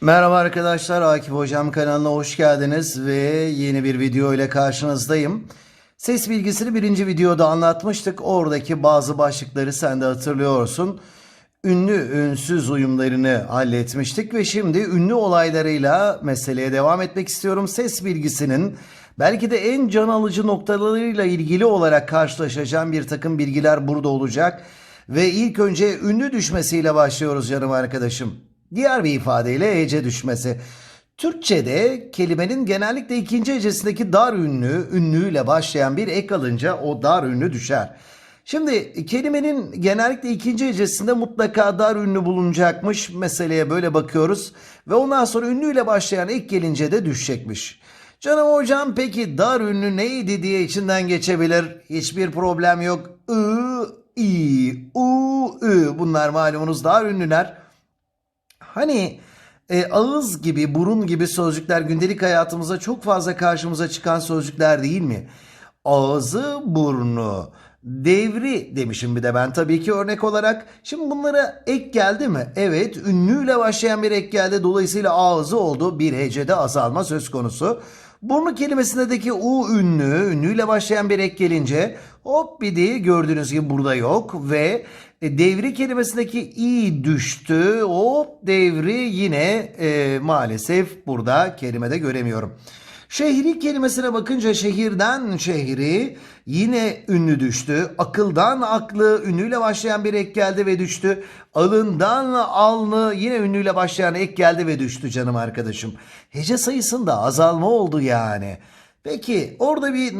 Merhaba arkadaşlar, Akif Hocam kanalına hoş geldiniz ve yeni bir video ile karşınızdayım. Ses bilgisini birinci videoda anlatmıştık. Oradaki bazı başlıkları sen de hatırlıyorsun. Ünlü ünsüz uyumlarını halletmiştik ve şimdi ünlü olaylarıyla meseleye devam etmek istiyorum. Ses bilgisinin belki de en can alıcı noktalarıyla ilgili olarak karşılaşacağım bir takım bilgiler burada olacak. Ve ilk önce ünlü düşmesiyle başlıyoruz canım arkadaşım. Diğer bir ifadeyle hece düşmesi. Türkçe'de kelimenin genellikle ikinci hecesindeki dar ünlü, ünlüyle başlayan bir ek alınca o dar ünlü düşer. Şimdi kelimenin genellikle ikinci hecesinde mutlaka dar ünlü bulunacakmış. Meseleye böyle bakıyoruz. Ve ondan sonra ünlüyle başlayan ek gelince de düşecekmiş. Canım hocam peki dar ünlü neydi diye içinden geçebilir. Hiçbir problem yok. I, i, u, ü. Bunlar malumunuz dar ünlüler. Hani e, ağız gibi, burun gibi sözcükler gündelik hayatımıza çok fazla karşımıza çıkan sözcükler değil mi? Ağzı, burnu, devri demişim bir de ben tabii ki örnek olarak. Şimdi bunlara ek geldi mi? Evet, ünlüyle başlayan bir ek geldi. Dolayısıyla ağzı oldu. Bir hecede azalma söz konusu. Burnu kelimesindeki u ünlü, ünlüyle başlayan bir ek gelince hop bir de gördüğünüz gibi burada yok ve e, devri kelimesindeki i düştü. Hop devri yine e, maalesef burada kelimede göremiyorum. Şehri kelimesine bakınca şehirden şehri yine ünlü düştü. Akıldan aklı ünlüyle başlayan bir ek geldi ve düştü. Alından alnı yine ünlüyle başlayan ek geldi ve düştü canım arkadaşım. Hece sayısında azalma oldu yani. Peki orada bir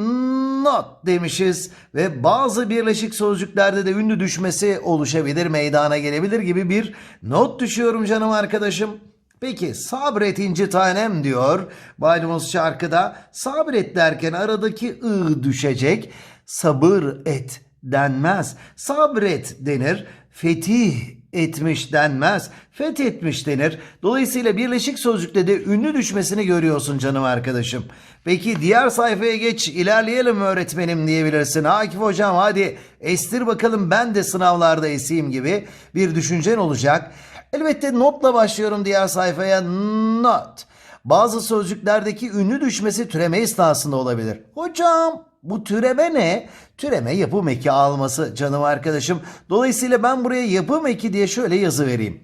not demişiz ve bazı birleşik sözcüklerde de ünlü düşmesi oluşabilir, meydana gelebilir gibi bir not düşüyorum canım arkadaşım. Peki sabret inci tanem diyor malumunuz şarkıda. Sabret derken aradaki ı düşecek. Sabır et denmez. Sabret denir. Fetih etmiş denmez. Fethetmiş denir. Dolayısıyla birleşik sözcükte de ünlü düşmesini görüyorsun canım arkadaşım. Peki diğer sayfaya geç ilerleyelim öğretmenim diyebilirsin. Akif hocam hadi estir bakalım ben de sınavlarda eseyim gibi bir düşüncen olacak. Elbette notla başlıyorum diğer sayfaya. Not. Bazı sözcüklerdeki ünlü düşmesi türeme esnasında olabilir. Hocam bu türeme ne? Türeme yapım eki alması canım arkadaşım. Dolayısıyla ben buraya yapım eki diye şöyle yazı vereyim.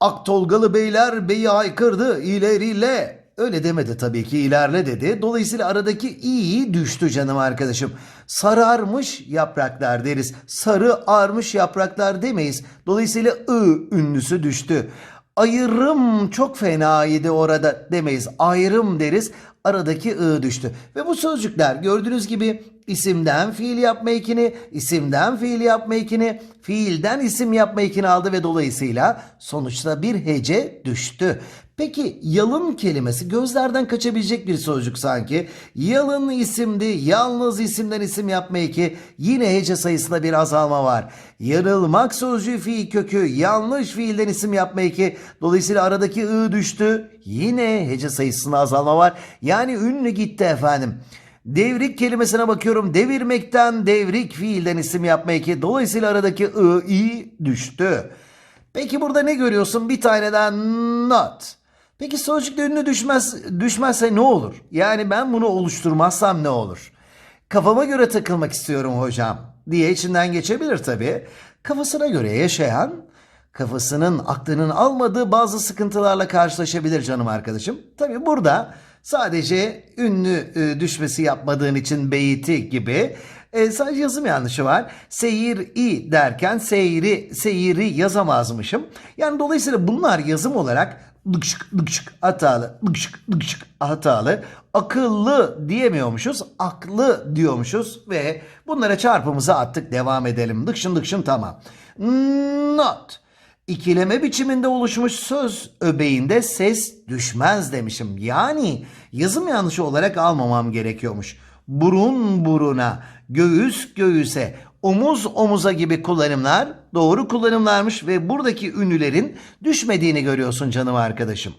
Aktolgalı beyler beyi haykırdı ileriyle. Öyle demedi tabii ki ilerle dedi. Dolayısıyla aradaki i'yi düştü canım arkadaşım. Sararmış yapraklar deriz. Sarı armış yapraklar demeyiz. Dolayısıyla ı ünlüsü düştü. Ayırım çok fenaydı orada demeyiz. Ayrım deriz. Aradaki ı düştü. Ve bu sözcükler gördüğünüz gibi isimden fiil yapma ekini, isimden fiil yapma ekini, fiilden isim yapma ekini aldı ve dolayısıyla sonuçta bir hece düştü. Peki yalın kelimesi gözlerden kaçabilecek bir sözcük sanki. Yalın isimdi, yalnız isimden isim yapma eki. Yine hece sayısında bir azalma var. Yarılmak sözcüğü fiil kökü, yanlış fiilden isim yapma eki. Dolayısıyla aradaki ı düştü. Yine hece sayısında azalma var. Yani ünlü gitti efendim. Devrik kelimesine bakıyorum. Devirmekten devrik fiilden isim yapma eki. Dolayısıyla aradaki ı, i düştü. Peki burada ne görüyorsun? Bir taneden not. Peki sözcükte ünlü düşmez, düşmezse ne olur? Yani ben bunu oluşturmazsam ne olur? Kafama göre takılmak istiyorum hocam diye içinden geçebilir tabii. Kafasına göre yaşayan, kafasının aklının almadığı bazı sıkıntılarla karşılaşabilir canım arkadaşım. Tabii burada sadece ünlü e, düşmesi yapmadığın için beyti gibi e, sadece yazım yanlışı var. Seyir i derken seyri seyiri yazamazmışım. Yani dolayısıyla bunlar yazım olarak lıkşık lıkşık hatalı lıkşık lıkşık hatalı akıllı diyemiyormuşuz aklı diyormuşuz ve bunlara çarpımızı attık devam edelim lıkşın lıkşın tamam not İkileme biçiminde oluşmuş söz öbeğinde ses düşmez demişim. Yani yazım yanlışı olarak almamam gerekiyormuş. Burun buruna, göğüs göğüse, omuz omuza gibi kullanımlar doğru kullanımlarmış ve buradaki ünlülerin düşmediğini görüyorsun canım arkadaşım.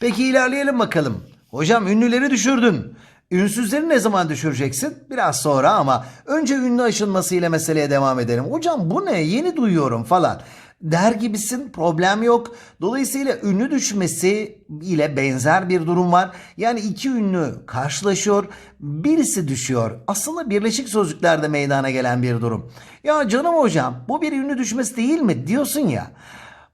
Peki ilerleyelim bakalım. Hocam ünlüleri düşürdün. Ünsüzleri ne zaman düşüreceksin? Biraz sonra ama önce ünlü aşınmasıyla meseleye devam edelim. Hocam bu ne? Yeni duyuyorum falan. Der gibisin problem yok. Dolayısıyla ünlü düşmesi ile benzer bir durum var. Yani iki ünlü karşılaşıyor birisi düşüyor. Aslında birleşik sözcüklerde meydana gelen bir durum. Ya canım hocam bu bir ünlü düşmesi değil mi diyorsun ya.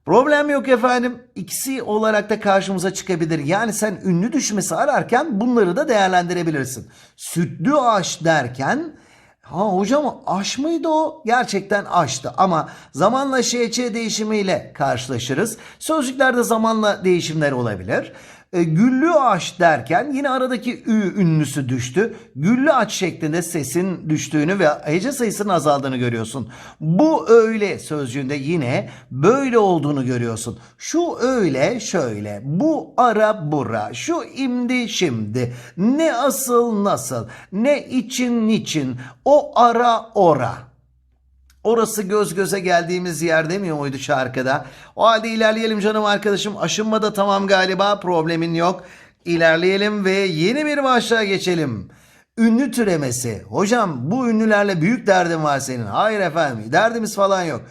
Problem yok efendim. İkisi olarak da karşımıza çıkabilir. Yani sen ünlü düşmesi ararken bunları da değerlendirebilirsin. Sütlü aş derken ha hocam aş mıydı o? Gerçekten aştı ama zamanla ŞÇ değişimiyle karşılaşırız. Sözcüklerde zamanla değişimler olabilir. E, güllü ağaç derken yine aradaki ü ünlüsü düştü. Güllü ağaç şeklinde sesin düştüğünü ve hece sayısının azaldığını görüyorsun. Bu öyle sözcüğünde yine böyle olduğunu görüyorsun. Şu öyle şöyle. Bu ara bura. Şu imdi şimdi. Ne asıl nasıl. Ne için niçin. O ara ora. Orası göz göze geldiğimiz yer demiyor muydu şarkıda? O halde ilerleyelim canım arkadaşım. Aşınma da tamam galiba problemin yok. İlerleyelim ve yeni bir başlığa geçelim. Ünlü türemesi. Hocam bu ünlülerle büyük derdin var senin. Hayır efendim derdimiz falan yok.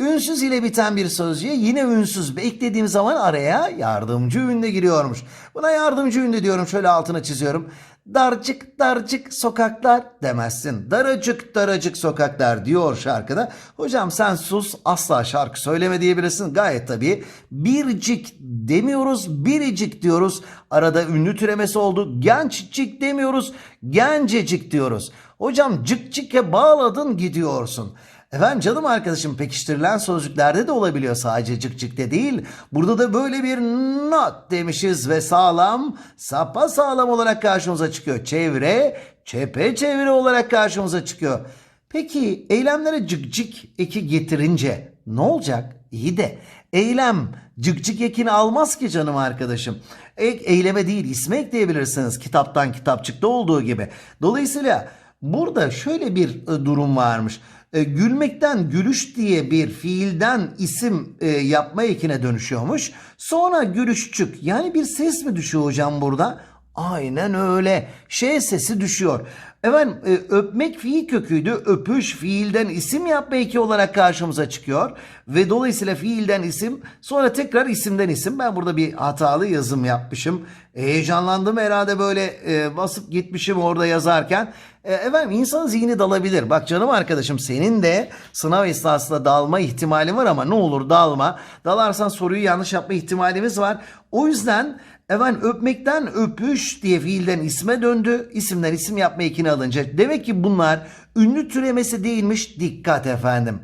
Ünsüz ile biten bir sözcüğe yine ünsüz beklediğim zaman araya yardımcı ünlü giriyormuş. Buna yardımcı ünlü diyorum şöyle altına çiziyorum. Darcık darcık sokaklar demezsin. Daracık daracık sokaklar diyor şarkıda. Hocam sen sus asla şarkı söyleme diyebilirsin. Gayet tabii. Biricik demiyoruz biricik diyoruz. Arada ünlü türemesi oldu. Gençcik demiyoruz gencecik diyoruz. Hocam cık bağladın gidiyorsun. Efendim canım arkadaşım pekiştirilen sözcüklerde de olabiliyor sadece cık cık de değil. Burada da böyle bir not demişiz ve sağlam, sapa sağlam olarak karşımıza çıkıyor. Çevre, çepeçevre olarak karşımıza çıkıyor. Peki eylemlere cık cık eki getirince ne olacak? İyi de eylem cık cık ekini almaz ki canım arkadaşım. Ek, eyleme değil isme ekleyebilirsiniz kitaptan kitapçıkta olduğu gibi. Dolayısıyla burada şöyle bir e, durum varmış e, gülmekten gülüş diye bir fiilden isim e, yapma ekine dönüşüyormuş. Sonra gülüşçük yani bir ses mi düşüyor hocam burada? Aynen öyle. Şey sesi düşüyor. Efendim e, öpmek fiil köküydü. Öpüş fiilden isim yapma eki olarak karşımıza çıkıyor. Ve dolayısıyla fiilden isim sonra tekrar isimden isim. Ben burada bir hatalı yazım yapmışım. E, heyecanlandım herhalde böyle e, basıp gitmişim orada yazarken. E, efendim insan zihni dalabilir. Bak canım arkadaşım senin de sınav esnasında dalma ihtimalin var ama ne olur dalma. Dalarsan soruyu yanlış yapma ihtimalimiz var. O yüzden Efendim öpmekten öpüş diye fiilden isme döndü. İsimden isim yapma ekini alınca. Demek ki bunlar ünlü türemesi değilmiş. Dikkat efendim.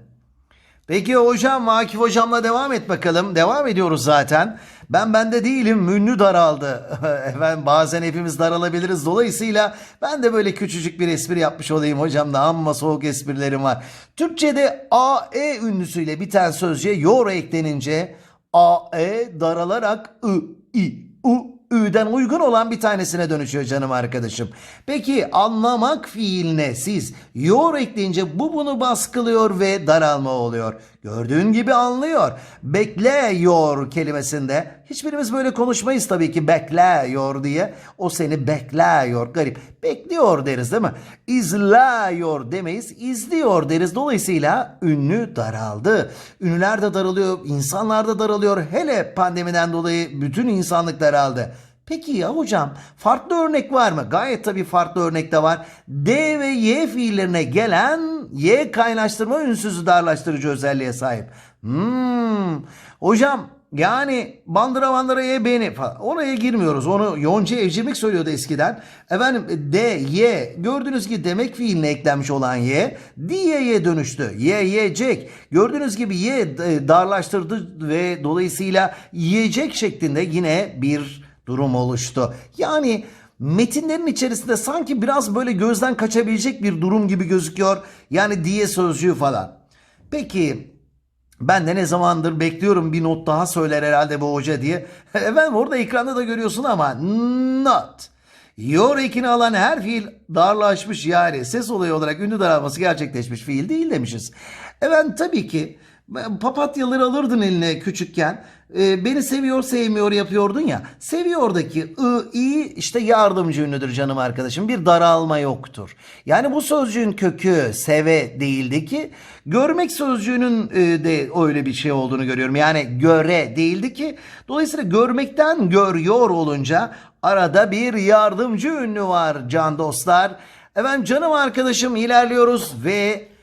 Peki hocam Vakif hocamla devam et bakalım. Devam ediyoruz zaten. Ben bende değilim. Ünlü daraldı. Efendim bazen hepimiz daralabiliriz. Dolayısıyla ben de böyle küçücük bir espri yapmış olayım hocam da amma soğuk esprilerim var. Türkçe'de AE ünlüsüyle biten sözcüğe yor eklenince AE daralarak I, I, U, Ü'den uygun olan bir tanesine dönüşüyor canım arkadaşım. Peki anlamak fiiline siz yor ekleyince bu bunu baskılıyor ve daralma oluyor. Gördüğün gibi anlıyor. Bekliyor kelimesinde hiçbirimiz böyle konuşmayız tabii ki bekliyor diye. O seni bekliyor garip. Bekliyor deriz değil mi? İzliyor demeyiz izliyor deriz. Dolayısıyla ünlü daraldı. Ünlüler de daralıyor, insanlar da daralıyor. Hele pandemiden dolayı bütün insanlık daraldı. Peki ya hocam farklı örnek var mı? Gayet tabii farklı örnek de var. D ve Y fiillerine gelen Y kaynaştırma ünsüzü darlaştırıcı özelliğe sahip. Hmm. Hocam yani bandıra bandıra ye beni falan. Oraya girmiyoruz. Onu Yonca Evcimik söylüyordu eskiden. Efendim D, Y. Gördüğünüz gibi demek fiiline eklenmiş olan Y. Diye'ye dönüştü. Y, yiyecek. Gördüğünüz gibi Y darlaştırdı ve dolayısıyla yiyecek şeklinde yine bir durum oluştu. Yani metinlerin içerisinde sanki biraz böyle gözden kaçabilecek bir durum gibi gözüküyor. Yani diye sözcüğü falan. Peki ben de ne zamandır bekliyorum bir not daha söyler herhalde bu hoca diye. Efendim orada ekranda da görüyorsun ama not. Yor ekini alan her fiil darlaşmış yani ses olayı olarak ünlü daralması gerçekleşmiş fiil değil demişiz. Efendim tabii ki Papatyaları alırdın eline küçükken. Ee, beni seviyor sevmiyor yapıyordun ya. Seviyordaki ı, i işte yardımcı ünlüdür canım arkadaşım. Bir daralma yoktur. Yani bu sözcüğün kökü seve değildi ki. Görmek sözcüğünün e, de öyle bir şey olduğunu görüyorum. Yani göre değildi ki. Dolayısıyla görmekten görüyor olunca arada bir yardımcı ünlü var can dostlar. Efendim canım arkadaşım ilerliyoruz ve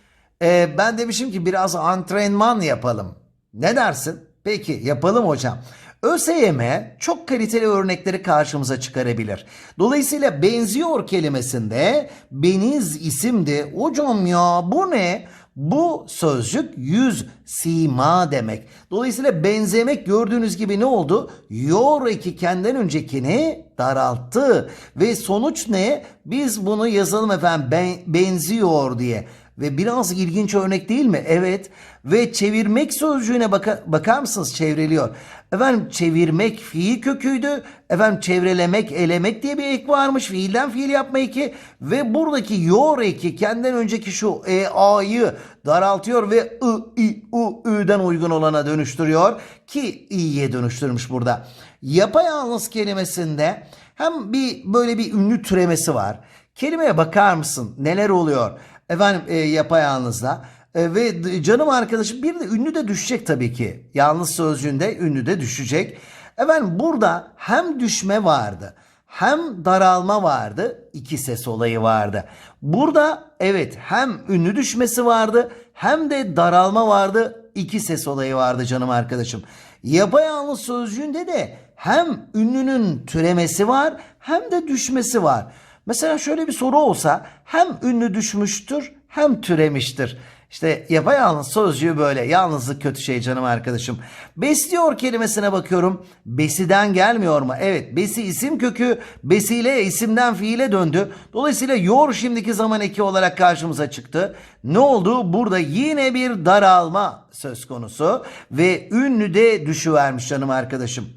e, ben demişim ki biraz antrenman yapalım. Ne dersin? Peki yapalım hocam. ÖSYM çok kaliteli örnekleri karşımıza çıkarabilir. Dolayısıyla benziyor kelimesinde beniz isimdi. Hocam ya bu ne? Bu sözcük yüz sima demek. Dolayısıyla benzemek gördüğünüz gibi ne oldu? Yor eki kendinden öncekini daralttı. Ve sonuç ne? Biz bunu yazalım efendim ben, benziyor diye. Ve biraz ilginç örnek değil mi? Evet. Ve çevirmek sözcüğüne baka, bakar mısınız? Çevriliyor. Efendim çevirmek fiil köküydü. Efendim çevrelemek, elemek diye bir ek varmış. Fiilden fiil yapma eki. Ve buradaki yor eki kendinden önceki şu e, a'yı daraltıyor ve ı, i, u, ü'den uygun olana dönüştürüyor. Ki i'ye dönüştürmüş burada. Yapayalnız kelimesinde hem bir böyle bir ünlü türemesi var. Kelimeye bakar mısın? Neler oluyor? Efendim e, yapayalnızda. E, ve canım arkadaşım bir de ünlü de düşecek tabii ki. Yalnız sözcüğünde ünlü de düşecek. Efendim burada hem düşme vardı hem daralma vardı. iki ses olayı vardı. Burada evet hem ünlü düşmesi vardı hem de daralma vardı. iki ses olayı vardı canım arkadaşım. Yapayalnız sözcüğünde de hem ünlünün türemesi var hem de düşmesi var. Mesela şöyle bir soru olsa hem ünlü düşmüştür hem türemiştir. İşte yapayalnız sözcüğü böyle. Yalnızlık kötü şey canım arkadaşım. Besliyor kelimesine bakıyorum. Besiden gelmiyor mu? Evet. Besi isim kökü. Besiyle isimden fiile döndü. Dolayısıyla yor şimdiki zaman eki olarak karşımıza çıktı. Ne oldu? Burada yine bir daralma söz konusu. Ve ünlü de düşüvermiş canım arkadaşım.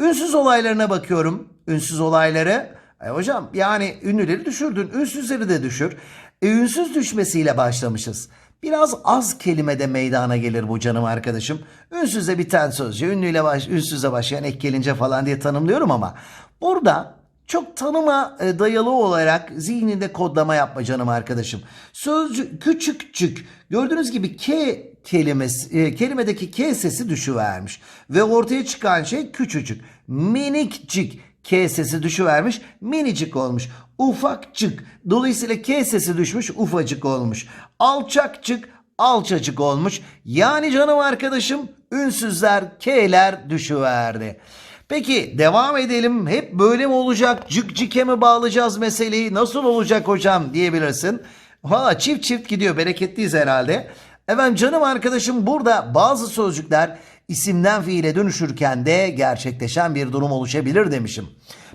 Ünsüz olaylarına bakıyorum. Ünsüz olayları. E hocam yani ünlüleri düşürdün. Ünsüzleri de düşür. E, ünsüz düşmesiyle başlamışız. Biraz az kelimede meydana gelir bu canım arkadaşım. Ünsüzle biten sözcüğü ünlüyle baş, ünsüze başlayan ek gelince falan diye tanımlıyorum ama burada çok tanıma e, dayalı olarak zihninde kodlama yapma canım arkadaşım. Sözcük küçükçük gördüğünüz gibi K kelimesi e, kelimedeki K sesi düşüvermiş ve ortaya çıkan şey küçücük minikcik K sesi düşüvermiş minicik olmuş ufakçık dolayısıyla K sesi düşmüş ufacık olmuş alçakçık alçacık olmuş yani canım arkadaşım ünsüzler K'ler düşüverdi. Peki devam edelim. Hep böyle mi olacak? Cık cike mi bağlayacağız meseleyi? Nasıl olacak hocam diyebilirsin. Valla çift çift gidiyor. Bereketliyiz herhalde. Efendim canım arkadaşım burada bazı sözcükler isimden fiile dönüşürken de gerçekleşen bir durum oluşabilir demişim.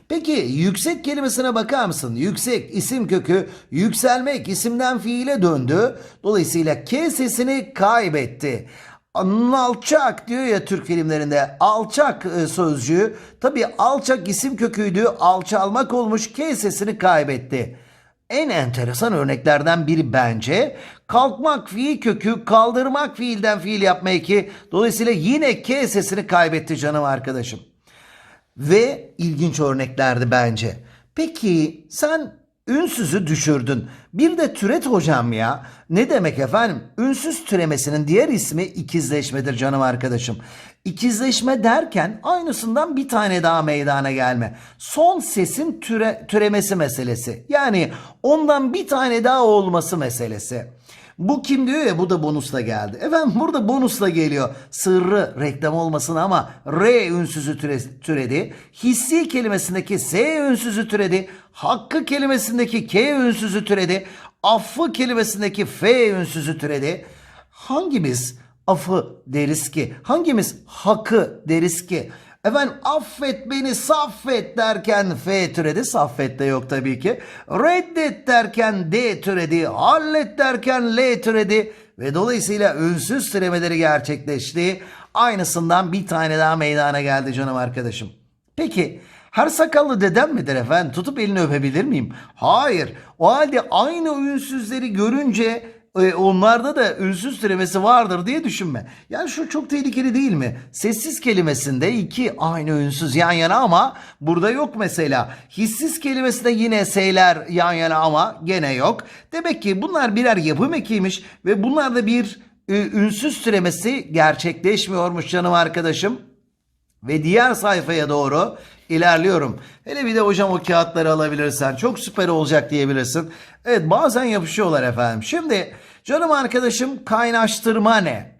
Peki yüksek kelimesine bakar mısın? Yüksek isim kökü yükselmek isimden fiile döndü. Dolayısıyla K sesini kaybetti. Alçak diyor ya Türk filmlerinde alçak e, sözcüğü tabi alçak isim köküydü alçalmak olmuş K sesini kaybetti. En enteresan örneklerden biri bence kalkmak fiil kökü kaldırmak fiilden fiil yapma eki dolayısıyla yine K sesini kaybetti canım arkadaşım. Ve ilginç örneklerdi bence. Peki sen ünsüzü düşürdün. Bir de türet hocam ya. Ne demek efendim? Ünsüz türemesinin diğer ismi ikizleşmedir canım arkadaşım. İkizleşme derken aynısından bir tane daha meydana gelme. Son sesin türe, türemesi meselesi. Yani ondan bir tane daha olması meselesi. Bu kim diyor ya bu da bonusla geldi. Efendim burada bonusla geliyor. Sırrı reklam olmasın ama R ünsüzü türe- türedi. Hissi kelimesindeki S ünsüzü türedi. Hakkı kelimesindeki K ünsüzü türedi. Affı kelimesindeki F ünsüzü türedi. Hangimiz affı deriz ki? Hangimiz hakkı deriz ki? Efendim affet beni saffet derken F türedi. Saffet de yok tabii ki. Reddet derken D türedi. Hallet derken L türedi. Ve dolayısıyla ünsüz türemeleri gerçekleşti. Aynısından bir tane daha meydana geldi canım arkadaşım. Peki her sakallı dedem midir efendim? Tutup elini öpebilir miyim? Hayır. O halde aynı ünsüzleri görünce e, onlarda da ünsüz türemesi vardır diye düşünme. Yani şu çok tehlikeli değil mi? Sessiz kelimesinde iki aynı ünsüz yan yana ama burada yok mesela. Hissiz kelimesinde yine S'ler yan yana ama gene yok. Demek ki bunlar birer yapım ekiymiş ve bunlarda bir e, ünsüz türemesi gerçekleşmiyormuş canım arkadaşım. Ve diğer sayfaya doğru ilerliyorum. Hele bir de hocam o kağıtları alabilirsen çok süper olacak diyebilirsin. Evet bazen yapışıyorlar efendim. Şimdi canım arkadaşım kaynaştırma ne?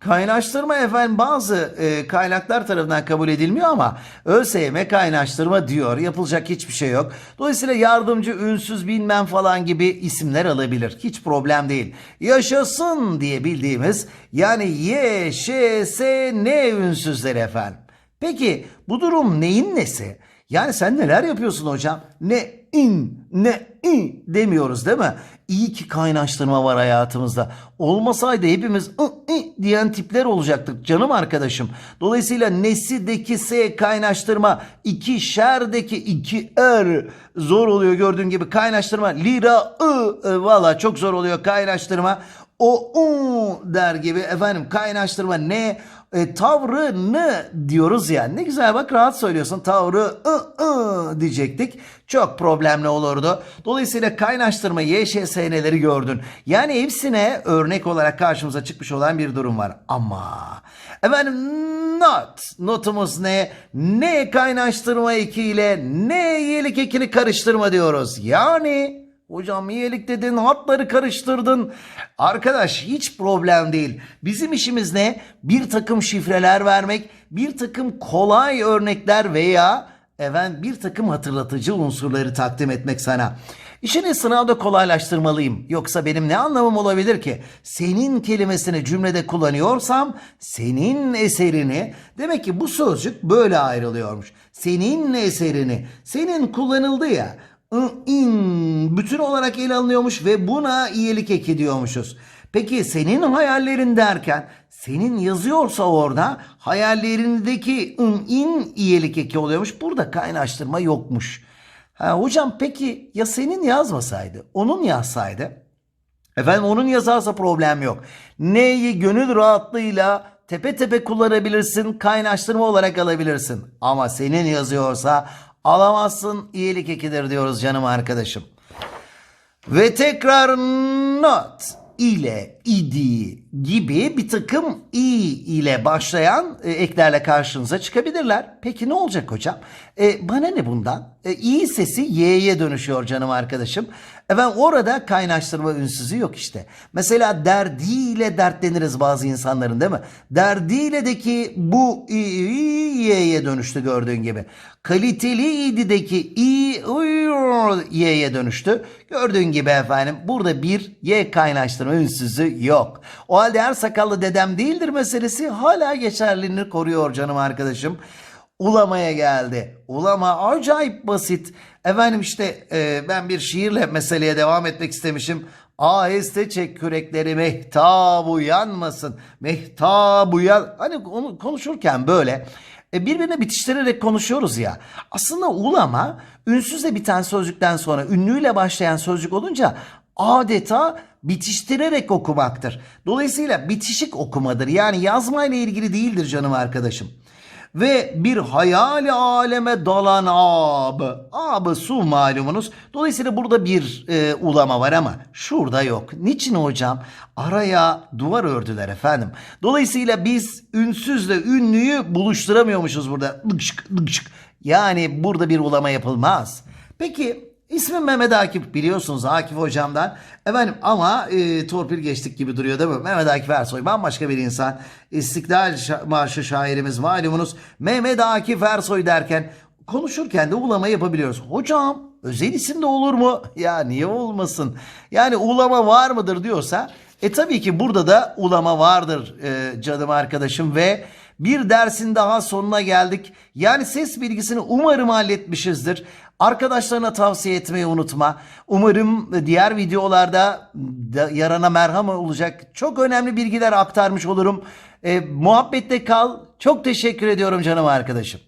Kaynaştırma efendim bazı e, kaynaklar tarafından kabul edilmiyor ama ÖSYM kaynaştırma diyor. Yapılacak hiçbir şey yok. Dolayısıyla yardımcı, ünsüz, bilmem falan gibi isimler alabilir. Hiç problem değil. Yaşasın diye bildiğimiz yani Y, Ş, S, N ünsüzleri efendim. Peki bu durum neyin nesi? Yani sen neler yapıyorsun hocam? Ne in, ne in demiyoruz değil mi? İyi ki kaynaştırma var hayatımızda. Olmasaydı hepimiz ı, ı diyen tipler olacaktık canım arkadaşım. Dolayısıyla nesideki S kaynaştırma, iki şerdeki iki er zor oluyor gördüğün gibi kaynaştırma. Lira ı e, valla çok zor oluyor kaynaştırma. O u der gibi efendim kaynaştırma ne e, tavrını diyoruz ya. Ne güzel bak rahat söylüyorsun. Tavrı ı ı diyecektik. Çok problemli olurdu. Dolayısıyla kaynaştırma YŞSN'leri gördün. Yani hepsine örnek olarak karşımıza çıkmış olan bir durum var. Ama efendim not. Notumuz ne? Ne kaynaştırma eki ile ne yelik ekini karıştırma diyoruz. Yani Hocam iyilik dedin, hatları karıştırdın. Arkadaş hiç problem değil. Bizim işimiz ne? Bir takım şifreler vermek, bir takım kolay örnekler veya efendim bir takım hatırlatıcı unsurları takdim etmek sana. İşini sınavda kolaylaştırmalıyım. Yoksa benim ne anlamım olabilir ki? Senin kelimesini cümlede kullanıyorsam senin eserini demek ki bu sözcük böyle ayrılıyormuş. Senin eserini, senin kullanıldı ya in bütün olarak ele alınıyormuş ve buna iyilik eki diyormuşuz. Peki senin hayallerin derken senin yazıyorsa orada hayallerindeki in, in iyilik eki oluyormuş. Burada kaynaştırma yokmuş. Ha, hocam peki ya senin yazmasaydı onun yazsaydı? Efendim onun yazarsa problem yok. Neyi gönül rahatlığıyla tepe tepe kullanabilirsin, kaynaştırma olarak alabilirsin. Ama senin yazıyorsa alamazsın iyilik ekidir diyoruz canım arkadaşım. Ve tekrar not ile idi gibi bir takım i ile başlayan e, eklerle karşınıza çıkabilirler. Peki ne olacak hocam? E, bana ne bundan? E, i sesi y'ye dönüşüyor canım arkadaşım. Efendim orada kaynaştırma ünsüzü yok işte. Mesela derdiyle dertleniriz bazı insanların değil mi? Derdile'deki bu i, i y'ye dönüştü gördüğün gibi. Kaliteli idideki i y'ye dönüştü. Gördüğün gibi efendim burada bir y kaynaştırma ünsüzü yok. O halde her sakallı dedem değildir meselesi hala geçerliliğini koruyor canım arkadaşım. Ulamaya geldi. Ulama acayip basit. Efendim işte e, ben bir şiirle meseleye devam etmek istemişim. Aheste çek kürekleri mehtab uyanmasın. Mehtab uyan. Hani onu konuşurken böyle e, birbirine bitiştirerek konuşuyoruz ya. Aslında ulama ünsüzle biten sözcükten sonra ünlüyle başlayan sözcük olunca adeta bitiştirerek okumaktır. Dolayısıyla bitişik okumadır. Yani yazmayla ilgili değildir canım arkadaşım. Ve bir hayali aleme dalan ab. Ab su malumunuz. Dolayısıyla burada bir e, ulama var ama şurada yok. Niçin hocam? Araya duvar ördüler efendim. Dolayısıyla biz ünsüzle ünlüyü buluşturamıyormuşuz burada. Yani burada bir ulama yapılmaz. Peki İsmim Mehmet Akif biliyorsunuz Akif hocamdan. Efendim ama e, torpil geçtik gibi duruyor değil mi? Mehmet Akif Ersoy bambaşka bir insan. İstiklal Marşı şairimiz malumunuz. Mehmet Akif Ersoy derken konuşurken de ulama yapabiliyoruz. Hocam özel isim de olur mu? Ya niye olmasın? Yani ulama var mıdır diyorsa e tabii ki burada da ulama vardır e, canım arkadaşım ve bir dersin daha sonuna geldik. Yani ses bilgisini umarım halletmişizdir. Arkadaşlarına tavsiye etmeyi unutma. Umarım diğer videolarda da yarana merham olacak çok önemli bilgiler aktarmış olurum. E, muhabbette kal. Çok teşekkür ediyorum canım arkadaşım.